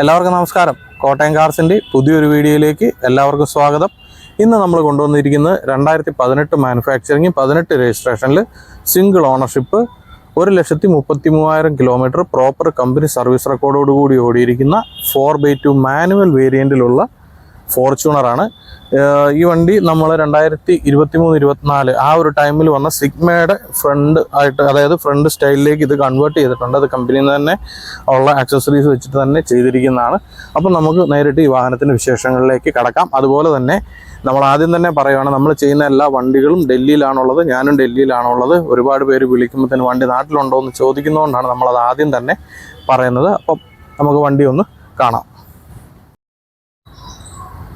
എല്ലാവർക്കും നമസ്കാരം. കോട്ടയം കാർസിന്റെ പുതിയൊരു വീഡിയോയിലേക്ക് എല്ലാവർക്കും സ്വാഗതം. ഇന്ന് നമ്മൾ കൊണ്ടുവന്നിരിക്കുന്നത് രണ്ടായിരത്തി പതിനെട്ട് മാനുഫാക്ചറിങ് പതിനെട്ട് രജിസ്ട്രേഷനിൽ സിംഗിൾ ഓണർഷിപ്പ് ഒരു ലക്ഷത്തി മുപ്പത്തി മൂവായിരം കിലോമീറ്റർ പ്രോപ്പർ കമ്പനി സർവീസ് റെക്കോർഡോടുകൂടി ഓടിയിരിക്കുന്ന ഫോർ ബൈ ടു മാനുവൽ വേരിയന്റിലുള്ള ഫോർച്യൂണറാണ്. ഈ വണ്ടി നമ്മൾ രണ്ടായിരത്തി ഇരുപത്തി മൂന്ന് ഇരുപത്തിനാല് ആ ഒരു ടൈമിൽ വന്ന സിഗ്മയുടെ ഫ്രണ്ട് ആയിട്ട് അതായത് ഫ്രണ്ട് സ്റ്റൈലിലേക്ക് ഇത് കൺവേർട്ട് ചെയ്തിട്ടുണ്ട്. അത് കമ്പനിയിൽ നിന്ന് തന്നെ ഉള്ള ആക്സസറീസ് വെച്ചിട്ട് തന്നെ ചെയ്തിരിക്കുന്നതാണ്. അപ്പം നമുക്ക് നേരിട്ട് ഈ വാഹനത്തിന്റെ വിശേഷങ്ങളിലേക്ക് കടക്കാം. അതുപോലെ തന്നെ നമ്മൾ ആദ്യം തന്നെ പറയുകയാണ് നമ്മൾ ചെയ്യുന്ന എല്ലാ വണ്ടികളും ഡൽഹിയിലാണുള്ളത് ഞാനും ഡൽഹിയിലാണുള്ളത്. ഒരുപാട് പേര് വിളിക്കുമ്പോൾ തന്നെ വണ്ടി നാട്ടിലുണ്ടോ എന്ന് ചോദിക്കുന്നതുകൊണ്ടാണ് നമ്മളത് ആദ്യം തന്നെ പറയുന്നത്. അപ്പം നമുക്ക് വണ്ടി ഒന്ന് കാണാം.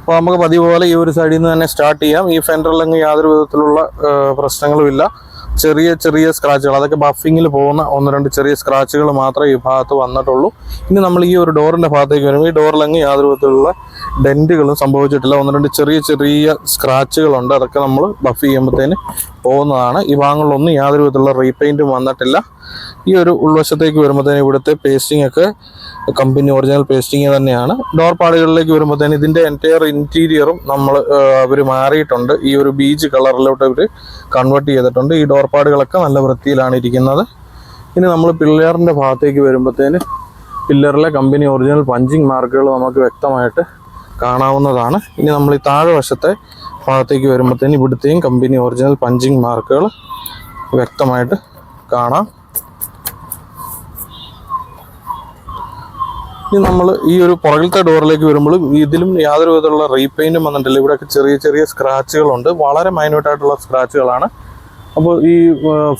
അപ്പോൾ നമുക്ക് പതിവ് പോലെ ഈ ഒരു സൈഡിൽ നിന്ന് തന്നെ സ്റ്റാർട്ട് ചെയ്യാം. ഈ ഫെൻഡറിലങ്ങ് യാതൊരു വിധത്തിലുള്ള പ്രശ്നങ്ങളുമില്ല ചെറിയ ചെറിയ സ്ക്രാച്ചുകൾ അതൊക്കെ ബഫിങ്ങിൽ പോകുന്ന ഒന്ന് രണ്ട് ചെറിയ സ്ക്രാച്ചുകൾ മാത്രമേ ഈ ഭാഗത്ത് വന്നിട്ടുള്ളൂ. ഇനി നമ്മൾ ഈ ഒരു ഡോറിന്റെ ഭാഗത്തേക്ക് വരുമ്പോൾ ഈ ഡോറിലങ്ങ് യാതൊരു വിധത്തിലുള്ള ഡെന്റുകളും സംഭവിച്ചിട്ടില്ല. ഒന്ന് രണ്ട് ചെറിയ ചെറിയ സ്ക്രാച്ചുകളുണ്ട്. അതൊക്കെ നമ്മൾ ബഫ് ചെയ്യുമ്പോഴത്തേന് പോകുന്നതാണ്. ഈ ഭാഗങ്ങളിലൊന്നും യാതൊരു വിധത്തിലുള്ള റീപെയിന്റും വന്നിട്ടില്ല. ഈ ഒരു ഉൾവശത്തേക്ക് വരുമ്പോഴത്തേന് ഇവിടുത്തെ പേസ്റ്റിംഗ് ഒക്കെ കമ്പനി ഒറിജിനൽ പേസ്റ്റിംഗ് തന്നെയാണ്. ഡോർ പാടുകളിലേക്ക് വരുമ്പോഴത്തേന് ഇതിന്റെ എന്റയർ ഇന്റീരിയറും നമ്മൾ അവർ മാറിയിട്ടുണ്ട്. ഈ ഒരു ബീച്ച് കളറിലോട്ട് അവർ കൺവേർട്ട് ചെയ്തിട്ടുണ്ട്. ഈ ഡോർ പാടുകളൊക്കെ നല്ല വൃത്തിയിലാണ് ഇരിക്കുന്നത്. ഇനി നമ്മൾ പില്ലറിന്റെ ഭാഗത്തേക്ക് വരുമ്പോഴത്തേന് പില്ലറിലെ കമ്പനി ഒറിജിനൽ പഞ്ചിങ് മാർക്കുകൾ നമുക്ക് വ്യക്തമായിട്ട് കാണാവുന്നതാണ്. ഇനി നമ്മൾ ഈ താഴെ വശത്തെ ഭാഗത്തേക്ക് വരുമ്പോഴത്തേന് ഇവിടുത്തെയും കമ്പനി ഒറിജിനൽ പഞ്ചിങ് മാർക്കുകൾ വ്യക്തമായിട്ട് കാണാം. ഇനി നമ്മൾ ഈ ഒരു പുറകിലത്തെ ഡോറിലേക്ക് വരുമ്പോഴും ഇതിലും യാതൊരു വിധത്തിലുള്ള റീപെയിന്റും വന്നിട്ടില്ല. ഇവിടെയൊക്കെ ചെറിയ ചെറിയ സ്ക്രാച്ചുകളുണ്ട് വളരെ മൈന്യൂട്ടായിട്ടുള്ള സ്ക്രാച്ചുകളാണ് അപ്പോൾ ഈ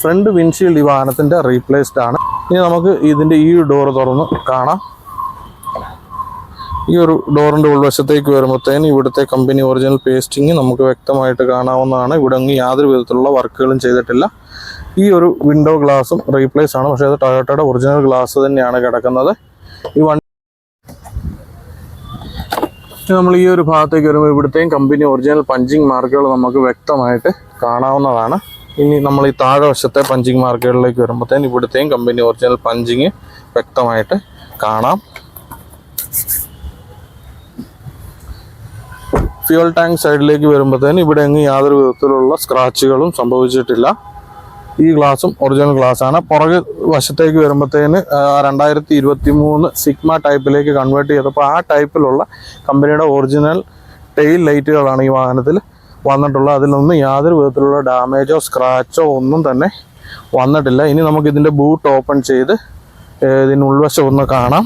ഫ്രണ്ട് വിൻഷീൽഡ് ഈ വാഹനത്തിന്റെ റീപ്ലേസ്ഡ് ആണ്. ഇനി നമുക്ക് ഇതിന്റെ ഈ ഡോറ് തുറന്ന് കാണാം. ഈ ഒരു ഡോറിന്റെ ഉൾവശത്തേക്ക് വരുമ്പോഴത്തേന് ഇവിടുത്തെ കമ്പനി ഒറിജിനൽ പേസ്റ്റിംഗ് നമുക്ക് വ്യക്തമായിട്ട് കാണാവുന്നതാണ്. ഇവിടെ അങ്ങ് യാതൊരു വിധത്തിലുള്ള വർക്കുകളും ചെയ്തിട്ടില്ല. ഈ ഒരു വിൻഡോ ഗ്ലാസും റീപ്ലേസ് ആണ്. പക്ഷേ അത് ടൊയോട്ടയുടെ ഒറിജിനൽ ഗ്ലാസ് തന്നെയാണ് കിടക്കുന്നത്. ഈ വണ്ടി നമ്മൾ ഈ ഒരു ഭാഗത്തേക്ക് വരുമ്പോൾ ഇവിടുത്തെയും കമ്പനി ഒറിജിനൽ പഞ്ചിങ് മാർക്കുകൾ നമുക്ക് വ്യക്തമായിട്ട് കാണാവുന്നതാണ്. ഇനി നമ്മൾ ഈ താഴെ വശത്തെ പഞ്ചിങ് മാർക്കുകളിലേക്ക് വരുമ്പോഴത്തേന് ഇവിടുത്തെയും കമ്പനി ഒറിജിനൽ പഞ്ചിങ് വ്യക്തമായിട്ട് കാണാം. ഫ്യൂൽ ടാങ്ക് സൈഡിലേക്ക് വരുമ്പോഴത്തേന് ഇവിടെ എങ്ങും യാതൊരു വിധത്തിലുള്ള സ്ക്രാച്ചുകളും സംഭവിച്ചിട്ടില്ല. ഈ ഗ്ലാസും ഒറിജിനൽ ഗ്ലാസ് ആണ് പുറകെ വശത്തേക്ക് വരുമ്പോഴത്തേന് രണ്ടായിരത്തി ഇരുപത്തി മൂന്ന് സിഗ്മ ടൈപ്പിലേക്ക് കൺവേർട്ട് ചെയ്തപ്പോൾ ആ ടൈപ്പിലുള്ള കമ്പനിയുടെ ഒറിജിനൽ ടെയിൽ ലൈറ്റുകളാണ് ഈ വാഹനത്തിൽ വന്നിട്ടുള്ളത്. അതിലൊന്നും യാതൊരു വിധത്തിലുള്ള ഡാമേജോ സ്ക്രാച്ചോ ഒന്നും തന്നെ വന്നിട്ടില്ല. ഇനി നമുക്ക് ഇതിന്റെ ബൂട്ട് ഓപ്പൺ ചെയ്ത് ഏഹ് ഇതിന് ഉൾവശം ഒന്ന് കാണാം.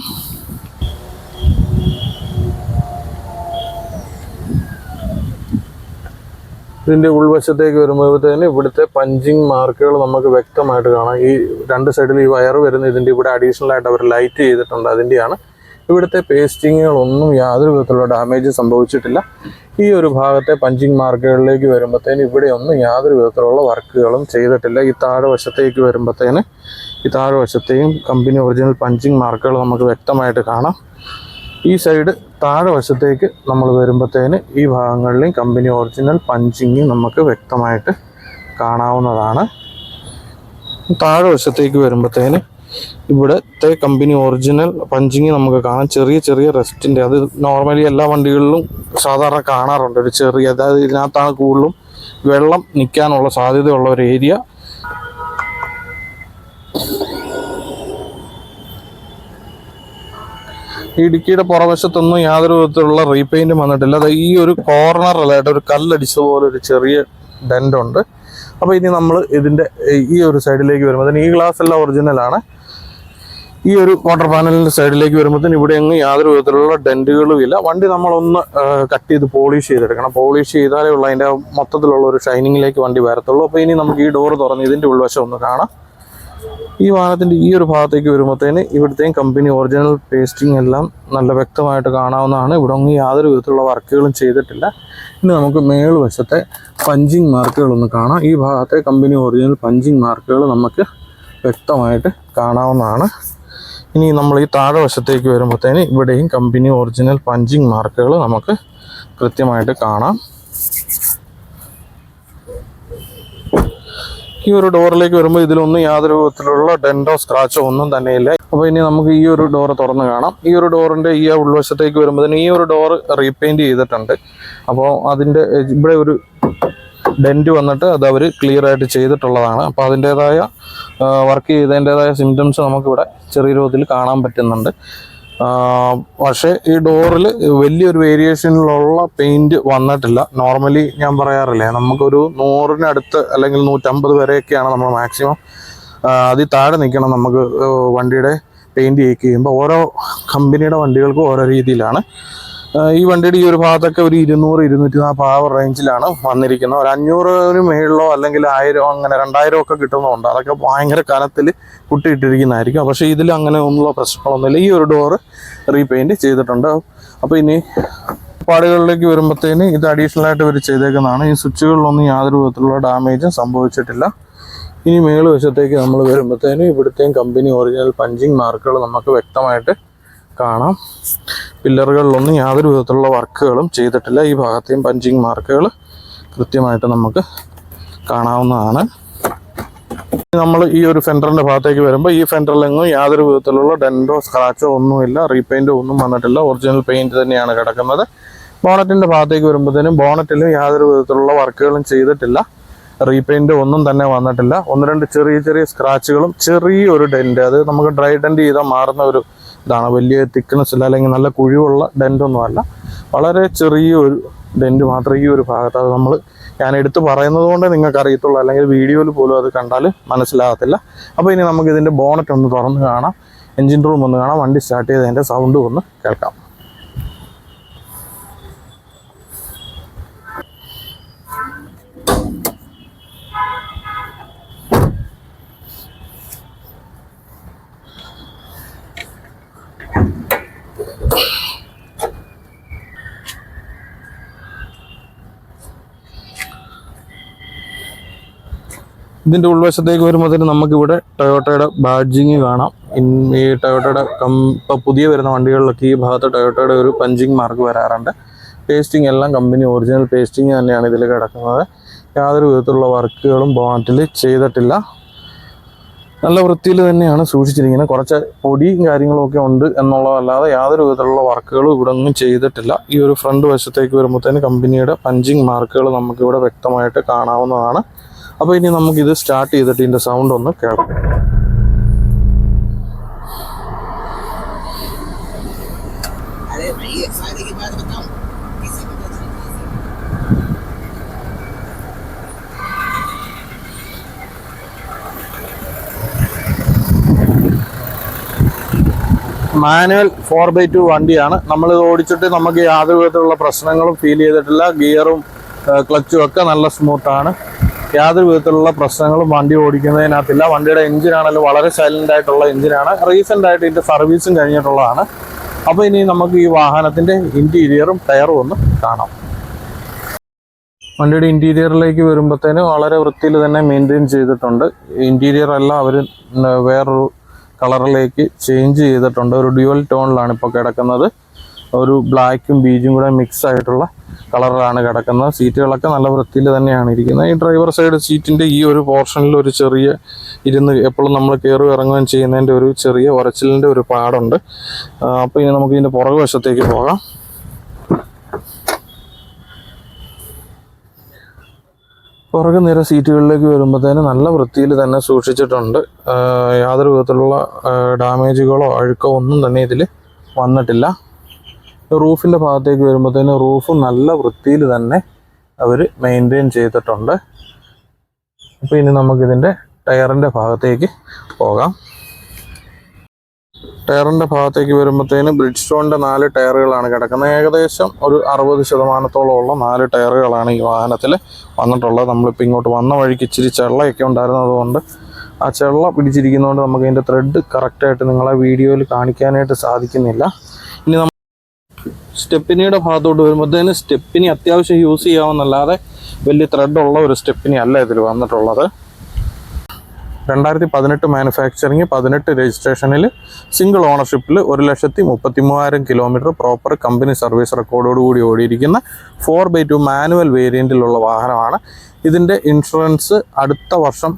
ഇതിന്റെ ഉൾവശത്തേക്ക് വരുമ്പോഴത്തേന് ഇവിടുത്തെ പഞ്ചിങ് മാർക്കുകൾ നമുക്ക് വ്യക്തമായിട്ട് കാണാം. ഈ രണ്ട് സൈഡിൽ ഈ വയർ വരുന്ന ഇതിന്റെ ഇവിടെ അഡീഷണൽ ആയിട്ട് അവർ ലൈറ്റ് ചെയ്തിട്ടുണ്ട്. അതിന്റെയാണ് ഇവിടുത്തെ പേസ്റ്റിങ്ങുകളൊന്നും യാതൊരു വിധത്തിലുള്ള ഡാമേജ് സംഭവിച്ചിട്ടില്ല. ഈ ഒരു ഭാഗത്തെ പഞ്ചിങ് മാർക്കുകളിലേക്ക് വരുമ്പോഴത്തേന് ഇവിടെയൊന്നും യാതൊരു വിധത്തിലുള്ള വർക്കുകളും ചെയ്തിട്ടില്ല. ഈ താഴെ വശത്തേക്ക് വരുമ്പോഴത്തേന് ഈ താഴെ വശത്തെയും കമ്പനി ഒറിജിനൽ പഞ്ചിങ് മാർക്കുകൾ നമുക്ക് വ്യക്തമായിട്ട് കാണാം. ഈ സൈഡ് താഴെ വശത്തേക്ക് നമ്മൾ വരുമ്പോഴത്തേന് ഈ ഭാഗങ്ങളിലെയും കമ്പനി ഒറിജിനൽ പഞ്ചിങ് നമുക്ക് വ്യക്തമായിട്ട് കാണാവുന്നതാണ്. താഴെ വശത്തേക്ക് വരുമ്പോഴത്തേന് ഇവിടുത്തെ കമ്പനി ഒറിജിനൽ പഞ്ചിങ് നമുക്ക് കാണാം. ചെറിയ ചെറിയ റെസ്റ്റിന്റെ അത് നോർമലി എല്ലാ വണ്ടികളിലും സാധാരണ കാണാറുണ്ട്. ഒരു ചെറിയ അതായത് ഇതിനകത്താണ് കൂടുതലും വെള്ളം നിൽക്കാനുള്ള സാധ്യതയുള്ള ഒരു ഏരിയ ഇടുക്കിയുടെ പുറവശത്തൊന്നും യാതൊരു വിധത്തിലുള്ള റീപെയിന്റും വന്നിട്ടില്ല. അത് ഈ ഒരു കോർണർ കോർണറിലായിട്ട് ഒരു കല്ലടിച്ച പോലെ ഒരു ചെറിയ ഡെന്റ് ഉണ്ട്. അപ്പോൾ ഇനി നമ്മൾ ഇതിന്റെ ഈ ഒരു സൈഡിലേക്ക് വരുമ്പോൾ ഈ ഗ്ലാസ് എല്ലാം ഒറിജിനലാണ് ഈ ഒരു വാട്ടർ പാനലിന്റെ സൈഡിലേക്ക് വരുമ്പോൾ ഇവിടെ അങ്ങ് യാതൊരു വിധത്തിലുള്ള ഡെന്റുകളും ഇല്ല. വണ്ടി നമ്മളൊന്ന് കട്ട് ചെയ്ത് പോളിഷ് ചെയ്തെടുക്കണം. പോളിഷ് ചെയ്താലേ ഉള്ളൂ അതിന്റെ മൊത്തത്തിലുള്ള ഒരു ഷൈനിങ്ങിലേക്ക് വണ്ടി വരത്തുള്ളൂ. അപ്പോൾ ഇനി നമുക്ക് ഈ ഡോർ തുറന്ന് ഇതിന്റെ ഉൾവശം ഒന്ന് കാണാം. ഈ വാഹനത്തിന്റെ ഈ ഒരു ഭാഗത്തേക്ക് വരുമ്പോഴത്തേന് ഇവിടുത്തെയും കമ്പനി ഒറിജിനൽ പേസ്റ്റിംഗ് എല്ലാം നല്ല വ്യക്തമായിട്ട് കാണാവുന്നതാണ്. ഇവിടെ ഒന്നും യാതൊരു വിധത്തിലുള്ള വർക്കുകളും ചെയ്തിട്ടില്ല. ഇനി നമുക്ക് മേൽവശത്തെ പഞ്ചിങ് മാർക്കുകളൊന്ന് കാണാം. ഈ ഭാഗത്തെ കമ്പനി ഒറിജിനൽ പഞ്ചിങ് മാർക്കുകൾ നമുക്ക് വ്യക്തമായിട്ട് കാണാവുന്നതാണ്. ഇനി നമ്മൾ ഈ താഴെ വശത്തേക്ക് വരുമ്പോഴത്തേന് ഇവിടെയും കമ്പനി ഒറിജിനൽ പഞ്ചിങ് മാർക്കുകൾ നമുക്ക് കൃത്യമായിട്ട് കാണാം. ഈ ഒരു ഡോറിലേക്ക് വരുമ്പോൾ ഇതിലൊന്നും യാതൊരു വിധത്തിലുള്ള ഡെൻഡോ സ്ക്രാച്ചോ ഒന്നും തന്നെ ഇല്ല അപ്പോൾ ഇനി നമുക്ക് ഈ ഒരു ഡോർ തുറന്ന് കാണാം. ഈ ഒരു ഡോറിന്റെ ഈ ഉൾവശത്തേക്ക് വരുമ്പോൾ ഈ ഒരു ഡോർ റീപെയിന്റ് ചെയ്തിട്ടുണ്ട്. അപ്പോൾ അതിന്റെ ഇവിടെ ഒരു ഡെന്റ് വന്നിട്ട് അത് അവർ ക്ലിയർ ആയിട്ട് ചെയ്തിട്ടുള്ളതാണ്. അപ്പോൾ അതിന്റേതായ വർക്ക് ചെയ്തതിന്റെതായ സിംറ്റംസ് നമുക്കിവിടെ ചെറിയ രൂപത്തിൽ കാണാൻ പറ്റുന്നുണ്ട്. പക്ഷേ ഈ ഡോറിൽ വലിയൊരു വേരിയേഷനിലുള്ള പെയിന്റ് വന്നിട്ടില്ല. നോർമലി ഞാൻ പറയാറില്ലേ നമുക്കൊരു നൂറിനടുത്ത് അല്ലെങ്കിൽ നൂറ്റമ്പത് വരെയൊക്കെയാണ് നമ്മൾ മാക്സിമം അതിൽ താഴെ നിൽക്കണം നമുക്ക് വണ്ടിയുടെ ചെയ്യിക്കുക ചെയ്യുമ്പോൾ. ഓരോ കമ്പനിയുടെ വണ്ടികൾക്കും ഓരോ രീതിയിലാണ്. ഈ വണ്ടിയുടെ ഈ ഒരു ഭാഗത്തൊക്കെ ഒരു ഇരുന്നൂറ് ഇരുന്നൂറ്റി നാൽപ്പത് ആ റേഞ്ചിലാണ് വന്നിരിക്കുന്നത്. ഒരു അഞ്ഞൂറിന് മേളിലോ അല്ലെങ്കിൽ ആയിരം അങ്ങനെ രണ്ടായിരം ഒക്കെ കിട്ടുന്നുണ്ട് അതൊക്കെ ഭയങ്കര കനത്തിൽ കുട്ടിയിട്ടിരിക്കുന്നതായിരിക്കും. പക്ഷേ ഇതിൽ അങ്ങനെ ഒന്നുള്ള പ്രശ്നങ്ങളൊന്നുമില്ല. ഈ ഒരു ഡോറ് റീപെയിന്റ് ചെയ്തിട്ടുണ്ട്. അപ്പോൾ ഇനി പാടുകളിലേക്ക് വരുമ്പോഴത്തേന് ഇത് അഡീഷണൽ ആയിട്ട് ഇവർ ചെയ്തേക്കുന്നതാണ്. ഈ സ്വിച്ചുകളിലൊന്നും യാതൊരു വിധത്തിലുള്ള ഡാമേജും സംഭവിച്ചിട്ടില്ല. ഇനി മേൾ വശത്തേക്ക് നമ്മൾ വരുമ്പോഴത്തേന് ഇവിടുത്തെയും കമ്പനി ഒറിജിനൽ പഞ്ചിങ് മാർക്കുകൾ നമുക്ക് വ്യക്തമായിട്ട് കാണാം. പില്ലറുകളിലൊന്നും യാതൊരു വിധത്തിലുള്ള വർക്കുകളും ചെയ്തിട്ടില്ല. ഈ ഭാഗത്തെയും പഞ്ചിങ് മാർക്കുകൾ കൃത്യമായിട്ട് നമുക്ക് കാണാവുന്നതാണ്. നമ്മൾ ഈ ഒരു ഫെൻഡറിന്റെ ഭാഗത്തേക്ക് വരുമ്പോൾ ഈ ഫെൻഡറിലെങ്ങും യാതൊരു വിധത്തിലുള്ള ഡെൻഡോ സ്ക്രാച്ചോ ഒന്നുമില്ല. റീപെയിന്റോ ഒന്നും വന്നിട്ടില്ല. ഒറിജിനൽ പെയിന്റ് തന്നെയാണ് കിടക്കുന്നത്. ബോണറ്റിന്റെ ഭാഗത്തേക്ക് വരുമ്പോഴത്തേനും ബോണറ്റിലും യാതൊരു വിധത്തിലുള്ള വർക്കുകളും ചെയ്തിട്ടില്ല. റീപെയിന്റ് ഒന്നും തന്നെ വന്നിട്ടില്ല. ഒന്ന് രണ്ട് ചെറിയ ചെറിയ സ്ക്രാച്ചുകളും ചെറിയൊരു ഡെന്റ്. അത് നമുക്ക് ഡ്രൈ ഡെന്റ് ചെയ്താൽ മാറുന്ന ഒരു ഇതാണ്. വലിയ തിക്നെസ് ഇല്ല അല്ലെങ്കിൽ നല്ല കുഴിവുള്ള അല്ല. വളരെ ചെറിയൊരു ഡെന്റ് മാത്രം ഈ ഒരു ഭാഗത്ത്. അത് നമ്മൾ ഞാൻ എടുത്ത് പറയുന്നത് കൊണ്ട് നിങ്ങൾക്ക് അറിയത്തുള്ളൂ. അല്ലെങ്കിൽ വീഡിയോയിൽ പോലും അത് കണ്ടാൽ മനസ്സിലാകത്തില്ല. അപ്പോൾ ഇനി നമുക്ക് ഇതിന്റെ ബോണറ്റ് ഒന്ന് തുറന്ന് കാണാം. എൻജിൻ റൂം ഒന്ന് കാണാം. വണ്ടി സ്റ്റാർട്ട് ചെയ്തതിന്റെ സൗണ്ട് ഒന്ന് കേൾക്കാം. ഇതിന്റെ ഉൾവശത്തേക്ക് വരുമ്പോഴത്തേന് നമുക്കിവിടെ ടൊയോട്ടയുടെ ബാഡ്ജിങ് കാണാം. ഈ ടൊയോട്ടയുടെ കം ഇപ്പോൾ പുതിയ വരുന്ന വണ്ടികളിലൊക്കെ ഈ ഭാഗത്ത് ടൊയോട്ടയുടെ ഒരു പഞ്ചിങ് മാർക്ക് വരാറുണ്ട്. പേസ്റ്റിംഗ് എല്ലാം കമ്പനി ഒറിജിനൽ പേസ്റ്റിംഗ് തന്നെയാണ് ഇതിൽ കിടക്കുന്നത്. യാതൊരു വിധത്തിലുള്ള വർക്കുകളും ബോണറ്റിൽ ചെയ്തിട്ടില്ല. നല്ല വൃത്തിയിൽ തന്നെയാണ് സൂക്ഷിച്ചിരിക്കുന്നത്. കുറച്ച് പൊടിയും കാര്യങ്ങളൊക്കെ ഉണ്ട് എന്നുള്ളതല്ലാതെ യാതൊരു വിധത്തിലുള്ള വർക്കുകളും ഇവിടെ ഒന്നും ചെയ്തിട്ടില്ല. ഈ ഒരു ഫ്രണ്ട് വശത്തേക്ക് വരുമ്പോഴത്തേന് കമ്പനിയുടെ പഞ്ചിങ് മാർക്കുകൾ നമുക്കിവിടെ വ്യക്തമായിട്ട് കാണാവുന്നതാണ്. അപ്പോൾ ഇനി നമുക്കിത് സ്റ്റാർട്ട് ചെയ്തിട്ട് ഇതിന്റെ സൗണ്ട് ഒന്ന് കേൾക്കാം. മാനുവൽ ഫോർ ബൈ ടു വണ്ടിയാണ്. നമ്മൾ ഓടിച്ചിട്ട് നമുക്ക് യാതൊരു വിധത്തിലുള്ള പ്രശ്നങ്ങളും ഫീൽ ചെയ്തിട്ടില്ല. ഗിയറും ക്ലച്ചും ഒക്കെ നല്ല സ്മൂത്താണ് യാതൊരു വിധത്തിലുള്ള പ്രശ്നങ്ങളും വണ്ടി ഓടിക്കുന്നതിനകത്തില്ല. വണ്ടിയുടെ എഞ്ചിൻ ആണെങ്കിലും വളരെ സൈലന്റ് ആയിട്ടുള്ള എഞ്ചിനാണ് റീസെന്റ് ആയിട്ട് ഇതിന്റെ സർവീസും കഴിഞ്ഞിട്ടുള്ളതാണ്. അപ്പോൾ ഇനി നമുക്ക് ഈ വാഹനത്തിന്റെ ഇന്റീരിയറും ടയറും ഒന്ന് കാണാം. വണ്ടിയുടെ ഇന്റീരിയറിലേക്ക് വരുമ്പോഴത്തേന് വളരെ വൃത്തിയിൽ തന്നെ മെയിന്റെയിൻ ചെയ്തിട്ടുണ്ട്. ഇന്റീരിയർ എല്ലാം അവർ വേറൊരു കളറിലേക്ക് ചേഞ്ച് ചെയ്തിട്ടുണ്ട്. ഒരു ഡ്യുവൽ ടോണിലാണ് ഇപ്പോൾ കിടക്കുന്നത്. ഒരു ബ്ലാക്കും ബീജും കൂടെ മിക്സ് ആയിട്ടുള്ള കളറിലാണ് കിടക്കുന്നത്. സീറ്റുകളൊക്കെ നല്ല വൃത്തിയിൽ തന്നെയാണ് ഇരിക്കുന്നത്. ഈ ഡ്രൈവർ സൈഡ് സീറ്റിന്റെ ഈ ഒരു പോർഷനിൽ ഒരു ചെറിയ ഇരുന്ന് എപ്പോഴും നമ്മൾ കയറി ഇറങ്ങുകയും ചെയ്യുന്നതിന്റെ ഒരു ചെറിയ ഉരച്ചിലിന്റെ ഒരു പാടുണ്ട്. അപ്പോൾ ഇനി നമുക്ക് ഇതിന്റെ പുറകു വശത്തേക്ക് പോകാം. പുറകെ നിര സീറ്റുകളിലേക്ക് വരുമ്പോഴത്തേന് നല്ല വൃത്തിയിൽ തന്നെ സൂക്ഷിച്ചിട്ടുണ്ട്. യാതൊരു വിധത്തിലുള്ള ഡാമേജുകളോ അഴുക്കോ ഒന്നും തന്നെ ഇതിൽ വന്നിട്ടില്ല. റൂഫിന്റെ ഭാഗത്തേക്ക് വരുമ്പോഴത്തേന് റൂഫ് നല്ല വൃത്തിയിൽ തന്നെ അവർ മെയിന്റെയിൻ ചെയ്തിട്ടുണ്ട്. അപ്പോൾ ഇനി നമുക്കിതിന്റെ ടയറിന്റെ ഭാഗത്തേക്ക് പോകാം. ടയറിന്റെ ഭാഗത്തേക്ക് വരുമ്പോഴത്തേന് ബ്രിഡ് സ്റ്റോണിന്റെ നാല് ടയറുകളാണ് കിടക്കുന്നത്. ഏകദേശം ഒരു അറുപത് ശതമാനത്തോളമുള്ള നാല് ടയറുകളാണ് ഈ വാഹനത്തിൽ വന്നിട്ടുള്ളത്. നമ്മളിപ്പോൾ ഇങ്ങോട്ട് വന്ന വഴിക്ക് ഇച്ചിരി ചെള്ളയൊക്കെ ഉണ്ടായിരുന്നതുകൊണ്ട് ആ ചെള്ള പിടിച്ചിരിക്കുന്നതുകൊണ്ട് നമുക്ക് അതിന്റെ ത്രെഡ് കറക്റ്റായിട്ട് നിങ്ങളെ വീഡിയോയിൽ കാണിക്കാനായിട്ട് സാധിക്കുന്നില്ല. ഇനി സ്റ്റെപ്പിനിയുടെ ഭാഗത്തോട്ട് വരുമ്പോഴത്തേന് സ്റ്റെപ്പിനി അത്യാവശ്യം യൂസ് ചെയ്യാവുന്നല്ലാതെ വലിയ ത്രെഡ് ഉള്ള ഒരു സ്റ്റെപ്പിനി അല്ല ഇതിൽ വന്നിട്ടുള്ളത്. രണ്ടായിരത്തി പതിനെട്ട് മാനുഫാക്ചറിങ് പതിനെട്ട് രജിസ്ട്രേഷനിൽ സിംഗിൾ ഓണർഷിപ്പിൽ ഒരു ലക്ഷത്തി മുപ്പത്തി മൂവായിരം കിലോമീറ്റർ പ്രോപ്പർ കമ്പനി സർവീസ് റെക്കോർഡോട് കൂടി ഓടിയിരിക്കുന്ന ഫോർ ബൈ ടു മാനുവൽ വേരിയന്റിലുള്ള വാഹനമാണ്. ഇതിന്റെ ഇൻഷുറൻസ് അടുത്ത വർഷം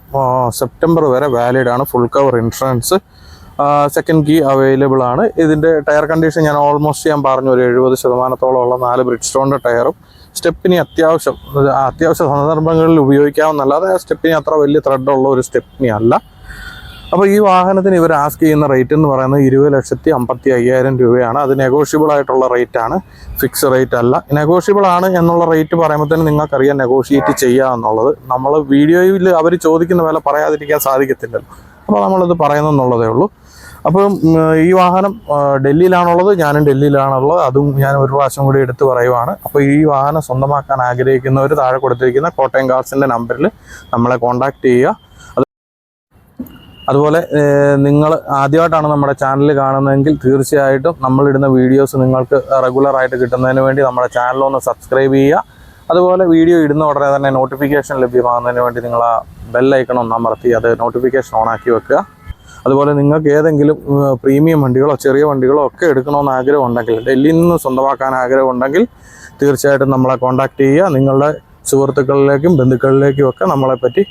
സെപ്റ്റംബർ വരെ വാലിഡാണ് full cover insurance second key available ആണ്. ഇതിന്റെ ടയർ കണ്ടീഷൻ ഞാൻ ഓൾമോസ്റ്റ് ഞാൻ പറഞ്ഞു ഒരു എഴുപത് ശതമാനത്തോളം ഉള്ള നാല് ബ്രിഡ് സ്റ്റോണിന്റെ ടയറും സ്റ്റെപ്പിനി അത്യാവശ്യം അത് അത്യാവശ്യ സന്ദർഭങ്ങളിൽ ഉപയോഗിക്കാവുന്നല്ലാതെ ആ സ്റ്റെപ്പിനി അത്ര വലിയ ത്രെഡുള്ള ഒരു സ്റ്റെപ്പിനി അല്ല. അപ്പോൾ ഈ വാഹനത്തിന് ഇവർ ആസ്ക് ചെയ്യുന്ന റേറ്റ് എന്ന് പറയുന്നത് ഇരുപത് ലക്ഷത്തി അമ്പത്തി അയ്യായിരം രൂപയാണ്. അത് നെഗോഷ്യബിൾ ആയിട്ടുള്ള റേറ്റ് ആണ്. ഫിക്സ് റേറ്റ് അല്ല. നെഗോഷ്യബിൾ ആണ് എന്നുള്ള റേറ്റ് പറയുമ്പോൾ തന്നെ നിങ്ങൾക്കറിയാം നെഗോഷിയേറ്റ് ചെയ്യാമെന്നുള്ളത് നമ്മൾ വീഡിയോയിൽ അവർ ചോദിക്കുന്ന വില പറയാതിരിക്കാൻ സാധിക്കത്തില്ലല്ലോ. അപ്പോൾ നമ്മളിത് പറയുന്നെന്നുള്ളതേ ഉള്ളൂ. അപ്പം ഈ വാഹനം ഡൽഹിയിലാണുള്ളത് ഞാനും ഡൽഹിയിലാണുള്ളത് അതും ഞാൻ ഒരു പ്രാവശ്യം കൂടി എടുത്തു പറയുവാണ്. അപ്പോൾ ഈ വാഹനം സ്വന്തമാക്കാൻ ആഗ്രഹിക്കുന്നവർ താഴെ കൊടുത്തിരിക്കുന്ന കോട്ടയം കാർസിന്റെ നമ്പറിൽ നമ്മളെ കോൺടാക്റ്റ് ചെയ്യുക. അതുപോലെ നിങ്ങൾ ആദ്യമായിട്ടാണ് നമ്മുടെ ചാനൽ കാണുന്നതെങ്കിൽ തീർച്ചയായിട്ടും നമ്മളിടുന്ന വീഡിയോസ് നിങ്ങൾക്ക് റെഗുലറായിട്ട് കിട്ടുന്നതിന് വേണ്ടി നമ്മുടെ ചാനൽ ഒന്ന് സബ്സ്ക്രൈബ് ചെയ്യുക. അതുപോലെ വീഡിയോ ഇടുന്ന ഉടനെ തന്നെ നോട്ടിഫിക്കേഷൻ ലഭ്യമാകുന്നതിന് വേണ്ടി നിങ്ങൾ ആ ബെല്ലൈക്കൺ ഒന്ന് അമർത്തി അത് നോട്ടിഫിക്കേഷൻ ഓണാക്കി വെക്കുക. അതുപോലെ നിങ്ങൾക്ക് ഏതെങ്കിലും പ്രീമിയം വണ്ടികളോ ചെറിയ വണ്ടികളോ ഒക്കെ എടുക്കണമെന്ന് ആഗ്രഹം ഉണ്ടെങ്കിൽ ഡൽഹിയിൽ നിന്ന് സ്വന്തമാക്കാൻ ആഗ്രഹം ഉണ്ടെങ്കിൽ തീർച്ചയായിട്ടും നമ്മളെ കോൺടാക്റ്റ് ചെയ്യുക. നിങ്ങളുടെ സുഹൃത്തുക്കളിലേക്കും ബന്ധുക്കളിലേക്കും ഒക്കെ നമ്മളെപ്പറ്റി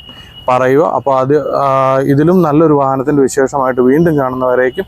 പറയുക. അപ്പോൾ അത് ഇതിലും നല്ലൊരു വാഹനത്തിന്റെ വിശേഷമായിട്ട് വീണ്ടും കാണുന്നവരേക്കും